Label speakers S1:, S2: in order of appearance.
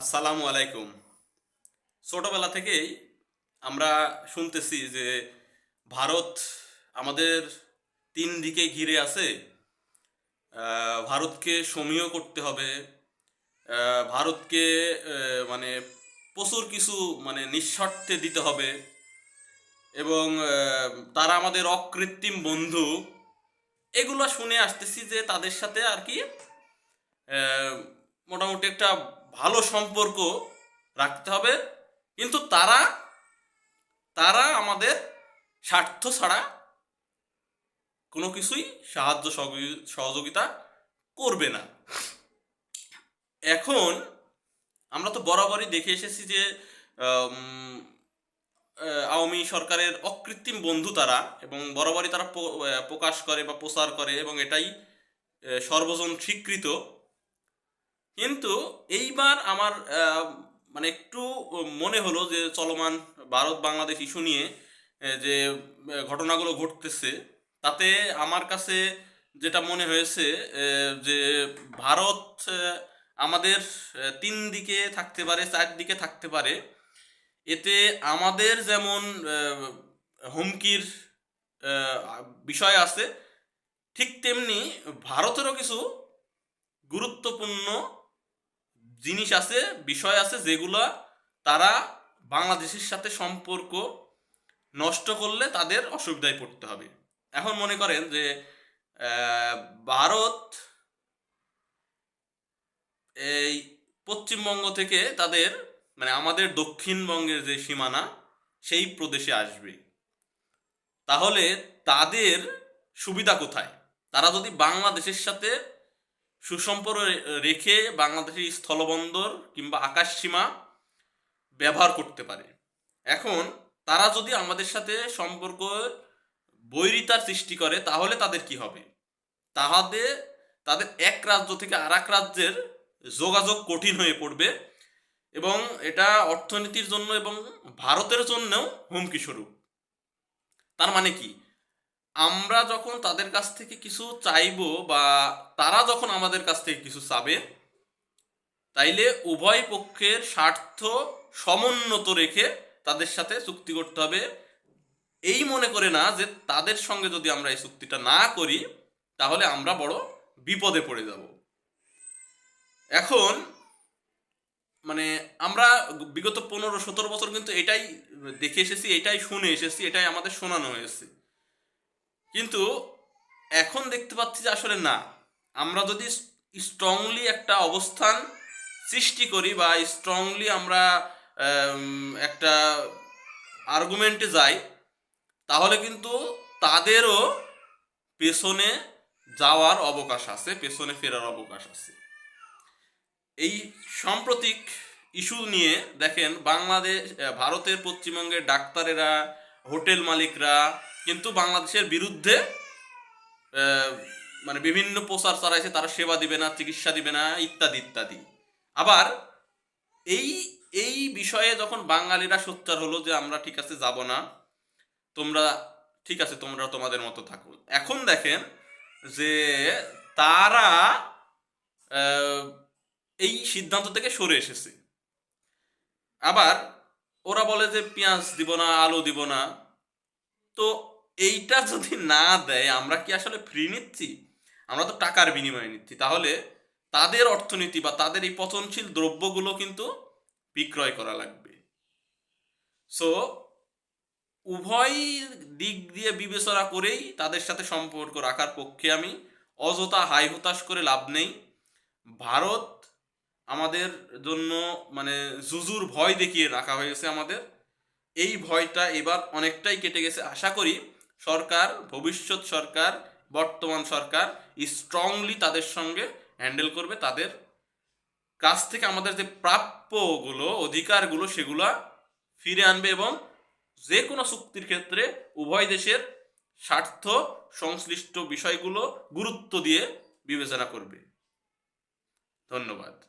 S1: আসসালামু আলাইকুম। ছোটবেলা থেকেই আমরা শুনতেছি যে ভারত আমাদের তিন দিকে ঘিরে আছে। ভারতকে সমীহ করতে হবে। ভারতকে মানে প্রচুর কিছু মানে নিঃস্বার্থে দিতে হবে। এবং তারা আমাদের অকৃত্রিম বন্ধু। এগুলো শুনে আসতেছি যে তাদের সাথে আর কি মোটামুটি একটা ভালো সম্পর্ক রাখতে হবে, কিন্তু তারা তারা আমাদের স্বার্থ ছাড়া কোনো কিছুই সাহায্য সহযোগি- সহযোগিতা করবে না। এখন আমরা তো বরাবরই দেখে এসেছি যে আওয়ামী সরকারের অকৃত্রিম বন্ধু তারা এবং বরাবরই তারা প্রকাশ করে বা প্রচার করে এবং এটাই সর্বজন স্বীকৃত। কিন্তু এইবার আমার মানে একটু মনে হলো যে চলমান ভারত বাংলাদেশ ইস্যু নিয়ে যে ঘটনাগুলো ঘটতেছে, তাতে আমার কাছে যেটা মনে হয়েছে যে ভারত আমাদের তিন দিকে থাকতে পারে চারদিকে থাকতে পারে, এতে আমাদের যেমন হুমকির বিষয় আছে, ঠিক তেমনি ভারতেরও কিছু গুরুত্বপূর্ণ জিনিস আছে, বিষয় আছে যেগুলা তারা বাংলাদেশের সাথে সম্পর্ক নষ্ট করলে তাদের অসুবিধায় পড়তে হবে। এখন মনে করেন যে ভারত এই পশ্চিমবঙ্গ থেকে তাদের মানে আমাদের দক্ষিণবঙ্গের যে সীমানা, সেই প্রদেশে আসবে। তাহলে তাদের সুবিধা কোথায়? তারা যদি বাংলাদেশের সাথে সুসম্পর্ক রেখে বাংলাদেশের স্থলবন্দর কিংবা আকাশ সীমা ব্যবহার করতে পারে। এখন তারা যদি আমাদের সাথে সম্পর্ক বৈরিতার সৃষ্টি করে, তাহলে তাদের কি হবে? তাহাদের তাদের এক রাজ্য থেকে আর এক রাজ্যের যোগাযোগ কঠিন হয়ে পড়বে এবং এটা অর্থনীতির জন্য এবং ভারতের জন্যও হুমকি স্বরূপ। তার মানে কি? আমরা যখন তাদের কাছ থেকে কিছু চাইব বা তারা যখন আমাদের কাছ থেকে কিছু চাবে, তাইলে উভয় পক্ষের স্বার্থ সমুন্নত রেখে তাদের সাথে চুক্তি করতে হবে। এই মনে করে না যে তাদের সঙ্গে যদি আমরা এই চুক্তিটা না করি, তাহলে আমরা বড় বিপদে পড়ে যাব। এখন মানে আমরা বিগত পনেরো সতেরো বছর কিন্তু এটাই দেখে এসেছি, এটাই শুনে এসেছি, এটাই আমাদের শোনানো হয়েছে। কিন্তু এখন দেখতে পাচ্ছি যে আসলে না। আমরা যদি স্ট্রংলি একটা অবস্থান সৃষ্টি করি বা স্ট্রংলি আমরা একটা আর্গুমেন্টে যাই, তাহলে কিন্তু তাদেরও পেছনে যাওয়ার অবকাশ আছে, পেছনে ফেরার অবকাশ আছে। এই সাম্প্রতিক ইস্যু নিয়ে দেখেন বাংলাদেশ, ভারতের পশ্চিমবঙ্গের ডাক্তারেরা, হোটেল মালিকরা কিন্তু বাংলাদেশের বিরুদ্ধে মানে বিভিন্ন প্রচার চালাইছে, তারা সেবা দিবে না, চিকিৎসা দিবে না, ইত্যাদি ইত্যাদি। আবার এই এই বিষয়ে যখন বাঙালিরা সোচ্চার হলো যে আমরা ঠিক আছে যাব না, তোমরা ঠিক আছে, তোমরা তোমাদের মতো থাকো। এখন দেখেন যে তারা এই সিদ্ধান্ত থেকে সরে এসেছে। আবার ওরা বলে যে পেঁয়াজ দিব না, আলু দিব না। তো এইটা যদি না দেয়, আমরা কি আসলে ফ্রি নিচ্ছি? আমরা তো টাকার বিনিময়ে নিচ্ছি। তাহলে তাদের অর্থনীতি বা তাদের এই পচনশীল দ্রব্যগুলো কিন্তু বিক্রয় করা লাগবে। সো উভয় দিক দিয়ে বিবেচনা করেই তাদের সাথে সম্পর্ক রাখার পক্ষে আমি অযথা হাই হতাশ করে লাভ নেই। ভারত আমাদের জন্য মানে জুজুর ভয় দেখিয়ে রাখা হয়েছে আমাদের। এই ভয়টা এবার অনেকটাই কেটে গেছে। আশা করি সরকার, ভবিষ্যৎ সরকার, বর্তমান সরকার স্ট্রংলি তাদের সঙ্গে হ্যান্ডেল করবে। তাদের কাছ থেকে আমাদের যে প্রাপ্যগুলো, অধিকারগুলো, সেগুলো ফিরে আনবে এবং যে কোনো চুক্তির ক্ষেত্রে উভয় দেশের স্বার্থ সংশ্লিষ্ট বিষয়গুলো গুরুত্ব দিয়ে বিবেচনা করবে। ধন্যবাদ।